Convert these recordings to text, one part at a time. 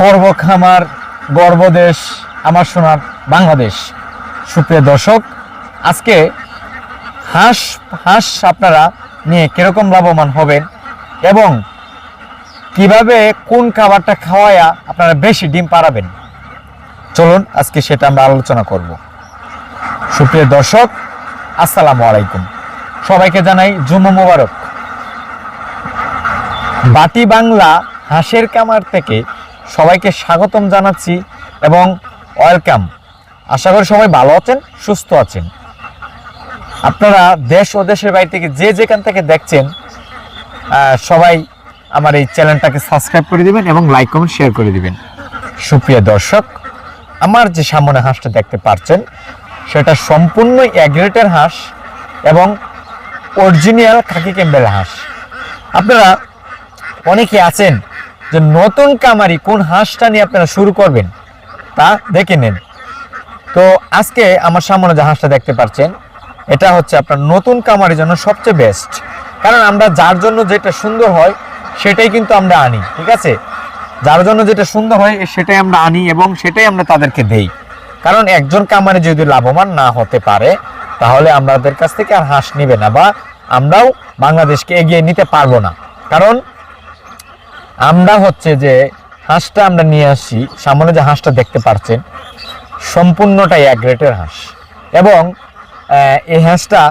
গর্ব খামার গর্বদেশ, আমার সোনার বাংলাদেশ। সুপ্রিয় দর্শক, আজকে হাঁস হাঁস আপনারা নিয়ে কীরকম লাভবান হবেন এবং কীভাবে কোন খাবারটা খাওয়ায়া আপনারা বেশি ডিম পারাবেন চলুন আজকে সেটা আমরা আলোচনা করব। সুপ্রিয় দর্শক, আসসালামু আলাইকুম। সবাইকে জানাই জুম্মা মোবারক। বাটি বাংলা হাঁসের কামার থেকে সবাইকে স্বাগতম জানাচ্ছি এবং ওয়েলকাম। আশা করি সবাই ভালো আছেন, সুস্থ আছেন। আপনারা দেশ ও দেশের বাইরে থেকে যে যেখান থেকে দেখছেন সবাই আমার এই চ্যানেলটাকে সাবস্ক্রাইব করে দিবেন এবং লাইক, কমেন্ট শেয়ার করে দিবেন। সুপ্রিয় দর্শক, আমার যে সামনে হাঁসটা দেখতে পাচ্ছেন, সেটা সম্পূর্ণ অ্যাগ্রেটের হাঁস এবং অরিজিনাল খাকি ক্যাম্বেল হাঁস। আপনারা অনেকে আছেন যে নতুন কামারি কোন হাঁসটা নিয়ে আপনারা শুরু করবেন, তা দেখে নেন। তো আজকে আমার সামনে যে হাঁসটা দেখতে পাচ্ছেন, এটা হচ্ছে আপনার নতুন কামারির জন্য সবচেয়ে বেস্ট কারণ আমরা যার জন্য যেটা সুন্দর হয়, সেটাই কিন্তু আমরা আনি, ঠিক আছে? যার জন্য যেটা সুন্দর হয়, সেটাই আমরা আনি এবং সেটাই আমরা তাদেরকে দেই। কারণ একজন কামারে যদি লাভবান না হতে পারে, তাহলে আমাদের কাছ থেকে আর হাঁস নিবে না বা আমরাও বাংলাদেশকে এগিয়ে নিতে পারব না। কারণ আমরা হচ্ছে যে হাঁসটা আমরা নিয়ে আসি, সামনে যে হাঁসটা দেখতে পাচ্ছেন সম্পূর্ণটাই এক গ্রেটের হাঁস। এবং এই হাঁসটা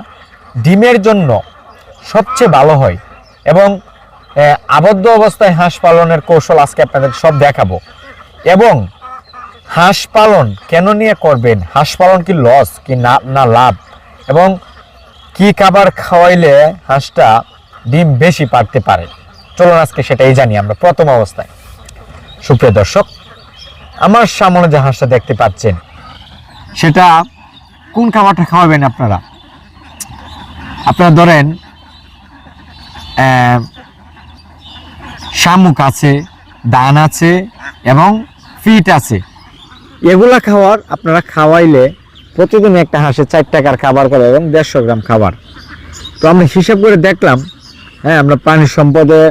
ডিমের জন্য সবচেয়ে ভালো হয়। এবং আবদ্ধ অবস্থায় হাঁস পালনের কৌশল আজকে আপনাদের সব দেখাবো। এবং, হাঁস পালন কেন নিয়ে করবেন? হাঁস পালন কি লস কি না না লাভ? এবং, কি খাবার খাওয়াইলে হাঁসটা ডিম বেশি পারতে পারে? চলুন আজকে সেটাই জানি আমরা। প্রথম অবস্থায়। সুপ্রিয় দর্শক, আমার সামনে যে হাঁসটা দেখতে পাচ্ছেন, সেটা কোন খাবারটা খাওয়াবেন আপনারা? আপনারা ধরেন শামুক আছে, দান আছে এবং ফিট আছে। এগুলা খাওয়ার আপনারা খাওয়াইলে প্রতিদিন একটা হাঁসে চার টাকার খাবার করে এবং দেড়শো গ্রাম খাবার। তো আমরা হিসাব করে দেখলাম হ্যাঁ আমরা প্রাণী সম্পদে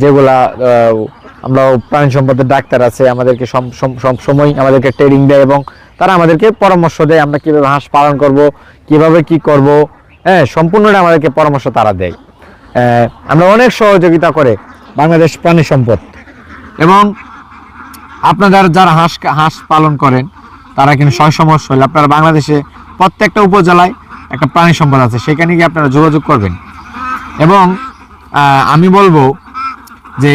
যেগুলা আমরা প্রাণী সম্পদের ডাক্তার আছে, আমাদেরকে সব সময় আমাদেরকে ট্রেনিং দেয় এবং তারা আমাদেরকে পরামর্শ দেয় আমরা কীভাবে হাঁস পালন করব, কীভাবে কি করব হ্যাঁ সম্পূর্ণটা আমাদেরকে পরামর্শ তারা দেয়। আমরা অনেক সহযোগিতা করে বাংলাদেশ প্রাণী সম্পদ। এবং আপনাদের যারা হাঁস হাঁস পালন করেন, তারা কিন্তু সয় সমস্যা হলে আপনারা বাংলাদেশে প্রত্যেকটা উপজেলায় একটা প্রাণী সম্পদ আছে, সেখানে গিয়ে আপনারা যোগাযোগ করবেন। এবং আমি বলব যে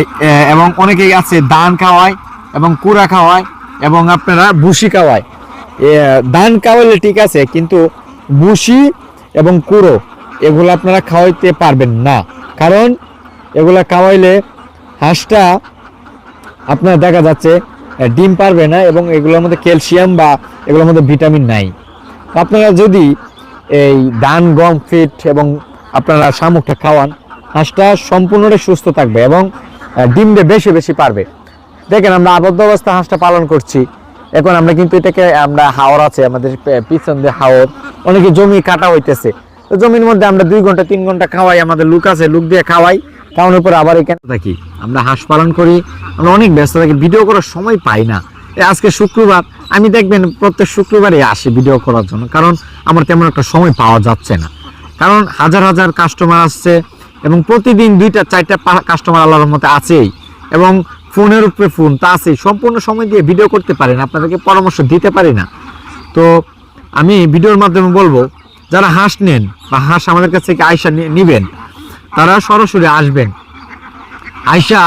এবং অনেকেই আছে দান খাওয়ায় এবং কুড়া খাওয়ায় এবং আপনারা ভুসি খাওয়ায়। দান খাওয়াইলে ঠিক আছে, কিন্তু ভুসি এবং কুড়ো, এগুলো আপনারা খাওয়াইতে পারবেন না। কারণ এগুলা খাওয়াইলে হাঁসটা আপনার দেখা যাচ্ছে ডিম পারবে না এবং এগুলোর মধ্যে ক্যালসিয়াম বা এগুলোর মধ্যে ভিটামিন নাই। আপনারা যদি এই ধান গম, ফিট এবং আপনারা শামুকটা খাওয়ান, হাঁসটা সম্পূর্ণটাই সুস্থ থাকবে এবং ডিমটা বেশি বেশি পারবে। দেখেন আমরা আবদ্ধ অবস্থা হাঁসটা পালন করছি। এখন আমরা কিন্তু এটাকে আমরা হাওর আছে, আমাদের পিছন দিয়ে হাওর। অনেকে জমি কাটা হইতেছে। তো জমির মধ্যে আমরা দুই ঘণ্টা, তিন ঘণ্টা খাওয়াই, আমাদের লুক আছে, লুক দিয়ে খাওয়াই। খাওয়ানোর পরে আবার এখানে থাকি। আমরা হাঁস পালন করি, আমরা অনেক ব্যস্ত থাকি, ভিডিও করার সময় পাই না। আজকে শুক্রবার, আমি দেখবেন প্রত্যেক শুক্রবারই আসি ভিডিও করার জন্য, কারণ আমার তেমন একটা সময় পাওয়া যাচ্ছে না। কারণ হাজার হাজার কাস্টমার আসছে এবং প্রতিদিন দুইটা, চারটা কাস্টমার আল্লাহর মতে আছেই। এবং ফোনের উপরে ফোন, তা আছেই। সম্পূর্ণ সময় দিয়ে ভিডিও করতে পারেন আপনাদেরকে পরামর্শ দিতে পারি না। তো আমি ভিডিওর মাধ্যমে বলব, যারা হাঁস নেন বা হাঁস আমাদের কাছ থেকে আয়সা নিবেন, তারা সরাসরি আসবেন। আয়সা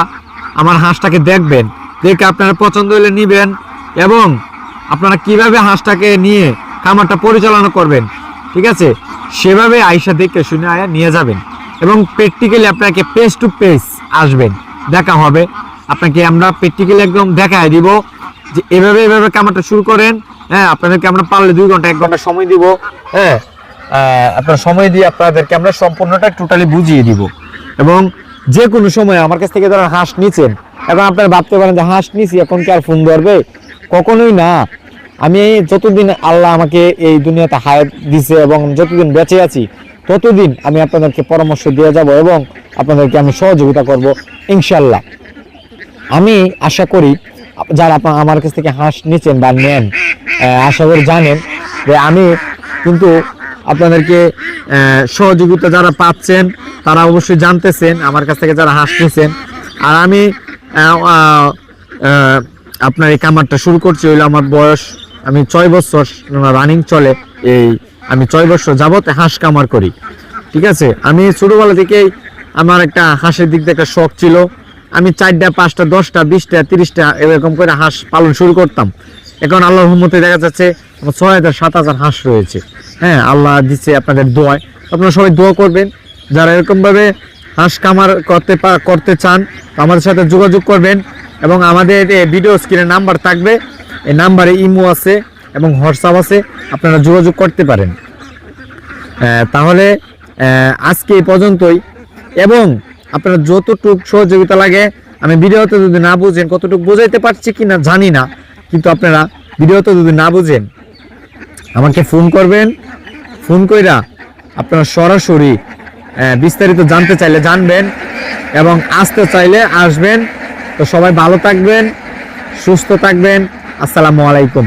আমার হাঁসটাকে দেখবেন, দেখে আপনারা পছন্দ হলে নিবেন এবং আপনারা কীভাবে হাঁসটাকে নিয়ে খামারটা পরিচালনা করবেন, ঠিক আছে? সেভাবে আয়সা দেখে শুনে আয়া নিয়ে যাবেন। এবং প্র্যাকটিক্যালি আপনাকে পেস টু পেস আসবেন। দেখা হবে। আপনাকে আমরা প্র্যাকটিক্যালি একদম দেখায় দিব যে এভাবে এভাবে কামারটা শুরু করেন। হ্যাঁ আপনাদেরকে আমরা পারলে দুই ঘণ্টা, এক ঘণ্টা সময় দিব। হ্যাঁ আপনার সময় দিয়ে আপনাদেরকে আমরা সম্পূর্ণটা টোটালি বুঝিয়ে দিব। এবং যে কোনো সময় আমার কাছ থেকে ধরেন হাঁস নিছেন, এখন আপনারা ভাবতে পারেন যে হাঁস নিছি, এখন কি আর ফোন ধরবে? কখনোই না। আমি যতদিন আল্লাহ আমাকে এই দুনিয়াতে হায়াত দিছে এবং যতদিন বেঁচে আছি ততদিন আমি আপনাদেরকে পরামর্শ দিয়ে যাব এবং আপনাদেরকে আমি সহযোগিতা করব ইনশাল্লাহ আমি আশা করি যারা আপনা- আমার কাছ থেকে হাঁস নিচ্ছেন বা নেন আশা করি জানেন যে আমি কিন্তু আপনাদেরকে সহযোগিতা যারা পাচ্ছেন, তারা অবশ্যই জানতেছেন, আমার কাছ থেকে যারা হাঁস নিচ্ছেন। আর আমি আপনার এই কামারটা শুরু করছি, হইল আমার বয়স, আমি ছয় বছর রানিং চলে এই আমি ছয় বছর যাবত হাঁস কামার করি, ঠিক আছে? আমি ছোটবেলা থেকেই আমার একটা হাঁসের দিক দিয়ে একটা শখ ছিল। আমি চারটা, পাঁচটা, দশটা, বিশটা, তিরিশটা এরকম করে হাঁস পালন শুরু করতাম। এখন আল্লাহ রহমতে দেখা যাচ্ছে আমার ছয় হাজার, সাত হাজার হাঁস রয়েছে। হ্যাঁ আল্লাহ দিচ্ছে আপনাদের দোয়ায়। আপনারা সবাই দোয়া করবেন। যারা এরকমভাবে হাঁস কামার করতে করতে চান, আমাদের সাথে যোগাযোগ করবেন। এবং আমাদের ভিডিও স্ক্রিনে নাম্বার থাকবে। এই নাম্বারে ইমো আছে। এবং হোয়াটসঅ্যাপ আছে, আপনারা যোগাযোগ করতে পারেন। তাহলে আজকে এই পর্যন্তই। এবং আপনারা যতটুক সহযোগিতা লাগে, আমি ভিডিওতে যদি না বুঝেন কতটুকু বোঝাইতে পারছি কি না জানি না, কিন্তু আপনারা ভিডিওতে যদি না বুঝেন, আমাকে ফোন করবেন। ফোন কইরা আপনারা সরাসরি বিস্তারিত জানতে চাইলে জানবেন এবং আসতে চাইলে আসবেন। তো সবাই ভালো থাকবেন, সুস্থ থাকবেন। আসসালামু আলাইকুম।